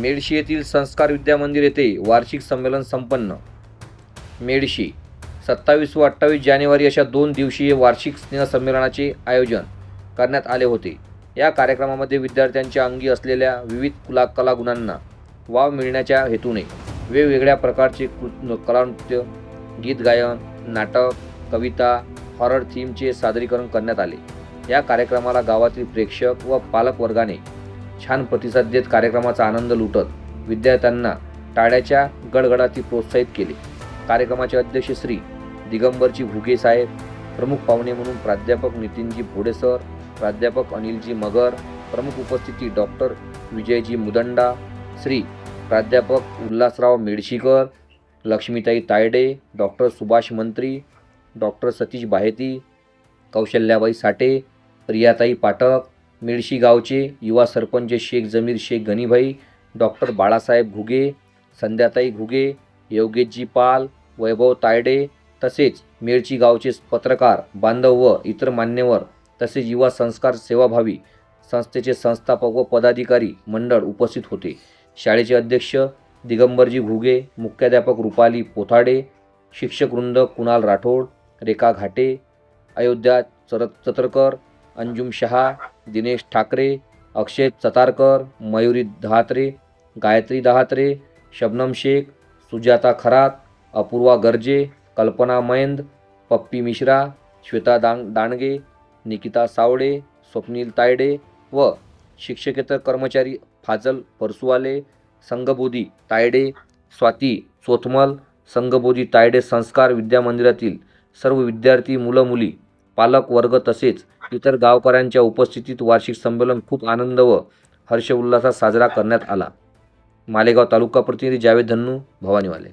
मेडशी येथील संस्कार विद्यामंदिर येथे वार्षिक संमेलन संपन्न. मेडशी सत्तावीस व अठ्ठावीस जानेवारी अशा दोन दिवसीय वार्षिक स्नेहसंमेलनाचे आयोजन करण्यात आले होते. या कार्यक्रमामध्ये विद्यार्थ्यांच्या अंगी असलेल्या विविध कुला कलागुणांना वाव मिळण्याच्या हेतूने वेगवेगळ्या प्रकारचे कृ कलानृत्य गीत गायन नाटक कविता हॉरर थीमचे सादरीकरण करण्यात आले. या कार्यक्रमाला गावातील प्रेक्षक व पालकवर्गाने छान प्रतिसाद देत कार्यक्रमाचा आनंद लुटत विद्यार्थ्यांना टाळ्याच्या गडगडाती प्रोत्साहित केले. कार्यक्रमाचे अध्यक्ष श्री दिगंबरजी भुगे साहेब प्रमुख पाहुणे म्हणून प्राध्यापक नितीनजी भोडे सर प्राध्यापक अनिलजी मगर प्रमुख उपस्थिती डॉक्टर विजयजी मुदंडा श्री प्राध्यापक उल्हासराव मेडशीकर लक्ष्मीताई तायडे डॉक्टर सुभाष मंत्री डॉक्टर सतीश बाहेती कौशल्याबाई साठे प्रियाताई पाठक मिळशी गावचे युवा सरपंच शेख जमीर शेख गणीभाई डॉक्टर बाळासाहेब घुगे संध्याताई घुगे योगेशजी पाल वैभव तायडे तसेच मेळची गावचे पत्रकार बांधव व इतर मान्यवर तसेच युवा संस्कार सेवाभावी संस्थेचे संस्थापक व पदाधिकारी मंडळ उपस्थित होते. शाळेचे अध्यक्ष दिगंबरजी घुगे मुख्याध्यापक रुपाली पोथाडे शिक्षकवृंद कुणाल राठोड रेखा घाटे अयोध्या चरत चतरकर अंजुम शहा दिनेश ठाकरे अक्षय चतारकर मयुरी दहात्रे गायत्री दहात्रे शबनम शेख सुजाता खरात अपूर्वा गर्जे कल्पना मैंद पप्पी मिश्रा श्वेता दांग दांडगे निकिता सावडे स्वप्नील तायडे व शिक्षकेतर कर्मचारी फाजल परसुवाले संगबोधी तायडे स्वाती चोथमल संगबोधी तायडे संस्कार विद्या मंदिरातील सर्व विद्यार्थी मुलं मुली पालक वर्ग तसेच इतर गावकऱ्यांच्या उपस्थितीत वार्षिक संमेलन खूप आनंद व हर्ष उल्हासात साजरा करण्यात आला. मालेगाव तालुका प्रतिनिधी जावेद धन्नू भवानीवाले.